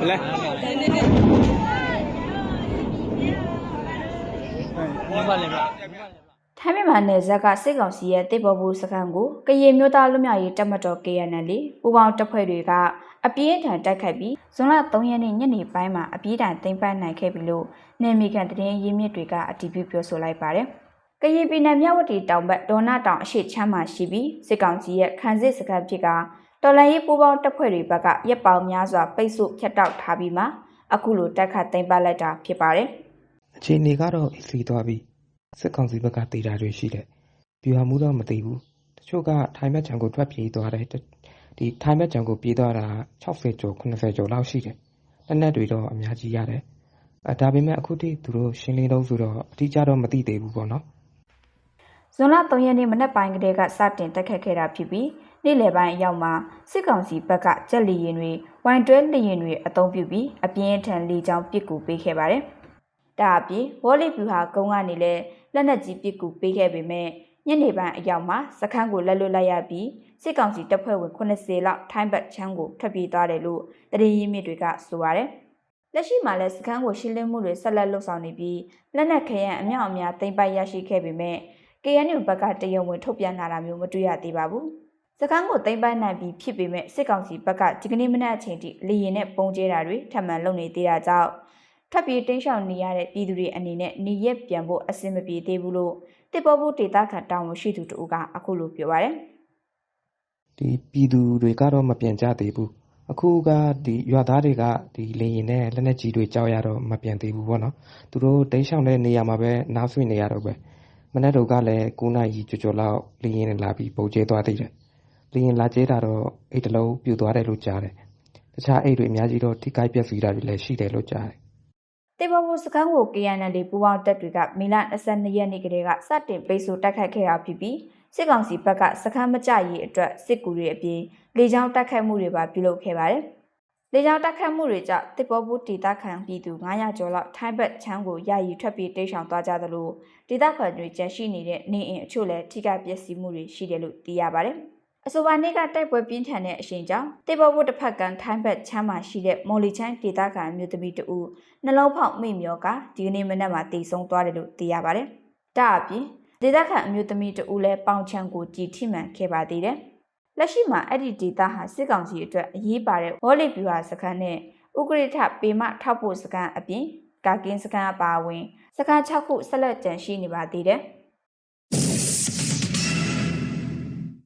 မလဲထိုင်းမြန်မာနယ်စပ်ကစစ်ကောင်စီရဲ့တိဘော်ဘူးစခန်းကိုကရင်မျိုးသားလူမျိုးရေးတပ်မတော် KNL ပူးပေါင်းတပ်ဖွဲ့တွေကအပြင်းထန်တိုက်ခတ်ပြီးဇွန်လ3ရက်နေ့ညနေပိုင်းမှာအပြင်းထန်သိမ်းပိုက်နိုင်ခဲ့ပြီလို့နယ်မြေခံတရင်ရင်းမြစ်တွေကအတည်ပြုပြောဆိုလိုက်ပါတယ်။ကရင်ပြည်နယ်မြဝတီတောင်ဘက်ဒေါနာတောင်အရှိချမ်းမှာရှိပြီးစစ်ကောင်စီရဲ့ခံစစ်စခန်းဖြစ်က တော်လန်ရေးပူးပေါင်းတပ်ဖွဲ့တွေဘက်ကရက်ပေါင်များစွာပိတ်ဆို့ဖျက်တောက်ထားပြီးမှအခုလိုတိုက်ခတ်သိမ်းပိုက်လိုက်တာဖြစ်ပါတယ်။အခြေအနေကတော့အေးစီသွားပြီစစ်ကောင်စီဘက်ကတေတာတွေရှိတယ်ပြူဟာမှုတော့မသိဘူးတချို့ကထိုင်းဘက်ခြံကိုထွက်ပြေးသွားတယ်တဒီထိုင်းဘက်ခြံကိုပြေးသွားတာ60ကျော်80ကျော်လောက်ရှိတယ်လက်နက်တွေတော့အများကြီးရတယ်အဲဒါပေမဲ့အခုထိသူတို့ရှင်းလင်းတော့ဆိုတော့အတိအကျတော့မသိသေးဘူးပေါ့နော်ဇွန်လ3ရက်နေ့မနက်ပိုင်းကတည်းကစတင်တက်ခတ်ခဲ့တာဖြစ်ပြီး နေ့လယ်ပိုင်းအရောက်မှာစစ်ကောင်စီဘက်ကကြက်လီရင်တွေဝိုင်တွဲလီရင်တွေအုံပြုပြီးအပြင်းအထန်လေကြောင်းပစ်ကူပေးခဲ့ပါတယ်။ဒါအပြင်ဝေါ်လီဗျူဟာကုန်းကနေလည်းလက်နက်ကြီးပစ်ကူပေးခဲ့ပေမဲ့ညနေပိုင်းအရောက်မှာစခန်းကိုလက်လွတ်လိုက်ရပြီးစစ်ကောင်စီတပ်ဖွဲ့ဝင်80လောက်ထိုင်းဘက်ချမ်းကိုထွက်ပြေးသွားတယ်လို့တရင်ရင်းမြစ်တွေကဆိုပါတယ်။လက်ရှိမှာလည်းစခန်းကိုရှင်းလင်းမှုတွေဆက်လက်လုပ်ဆောင်နေပြီးလက်နက်ခဲယံအမြောက်အများသိမ်းပိုက်ရရှိခဲ့ပေမဲ့ KNU ဘက်ကတရုံဝင်ထုတ်ပြန်လာတာမျိုးမတွေ့ရသေးပါဘူး။ စကန်းကိုသိမ်းပိုက်နိုင်ပြီးဖြစ်ပေမဲ့စစ်ကောင်စီဘက်ကဒီကနေ့မနက်အချိန်ထိလေရင်နဲ့ပုံကျဲတာတွေထပ်မံလုပ်နေသေးတာကြောင့်ထပ်ပြီးတင်းရှောင်နေရတဲ့ပြည်သူတွေအနေနဲ့နေရက်ပြန်ဖို့အဆင်မပြေသေးဘူးလို့တစ်ပေါ်ဘူးဒေတာခန်တောင်းဝန်ရှိသူတို့ကအခုလိုပြောပါရယ်ဒီပြည်သူတွေကတော့မပြန်ကြသေးဘူးအခုကဒီရွာသားတွေကဒီလေရင်နဲ့လက်နက်ကြီးတွေကြောက်ရတော့မပြန်သေးဘူးပေါ့နော်သူတို့တိတ်ဆောင်တဲ့နေရာမှာပဲနားဆွနေရတော့ပဲမနေ့တော့ကလည်း9နာရီကျော်ကျော်လောက်လေရင်နဲ့လာပြီးပုံကျဲသွားသေးတယ် လေရင်လာကျဲတာတော့အိတ်တလုံးပြူသွားတယ်လို့ကြားတယ်တခြားအိတ်တွေအများကြီးတော့ထိခိုက်ပျက်စီးတာတွေလည်းရှိတယ်လို့ကြားတယ်တစ်ပေါ်ဘူးစကန်းကို KNL ပူးပေါင်းတပ်တွေကမီလ22ရက်နေ့ကတည်းကစတင်ပိတ်ဆို့တိုက်ခိုက်ခဲ့တာဖြစ်ပြီးစစ်ကောင်စီဘက်ကစခန်းမကြရေးအတွက်စစ်ကူတွေအပြင်လေကြောင်းတိုက်ခိုက်မှုတွေပါပြုလုပ်ခဲ့ပါတယ်။လေကြောင်းတိုက်ခိုက်မှုတွေကြောင့်တစ်ပေါ်ဘူးဒေသခံပြည်သူ900ကျော်လောက်ထိုင်းဘက်ချမ်းကိုယာယီထွက်ပြေးတိတ်ဆောင်သွားကြသလိုဒေသခံတွေကျန်ရှိနေတဲ့နေအိမ်အချို့လည်းထိခိုက်ပျက်စီးမှုတွေရှိတယ်လို့သိရပါတယ်။ အဆိုပါနေ့ကတိုက်ပွဲပြင်းထန်တဲ့အရှိန်ကြောင့်တေဘောဘုတ်တစ်ဖက်ကထိုင်းဘက်ချမ်းမှာရှိတဲ့မော်လီချိုင်းဒေသခံအမျိုးသမီးတဦးနှလုံးဖောက်မိမျောကဒီကနေ့မနက်မှာတည်ဆုံသွားတယ်လို့သိရပါတယ်။ဒါအပြင်ဒေသခံအမျိုးသမီးတဦးလည်းပေါင်ချံကိုကြည်ထိမှန်ခဲ့ပါသေးတယ်။လက်ရှိမှာအဲ့ဒီဒေသဟာစစ်ကောင်စီအတွက်အရေးပါတဲ့ဝေါ်လီဗျူဟာစခန်းနဲ့ဥကရိထပေမထောက်ဖို့စခန်းအပြင်ကာကင်းစခန်းအပါအဝင်စခန်း6ခုဆက်လက်ကျန်ရှိနေပါသေးတယ်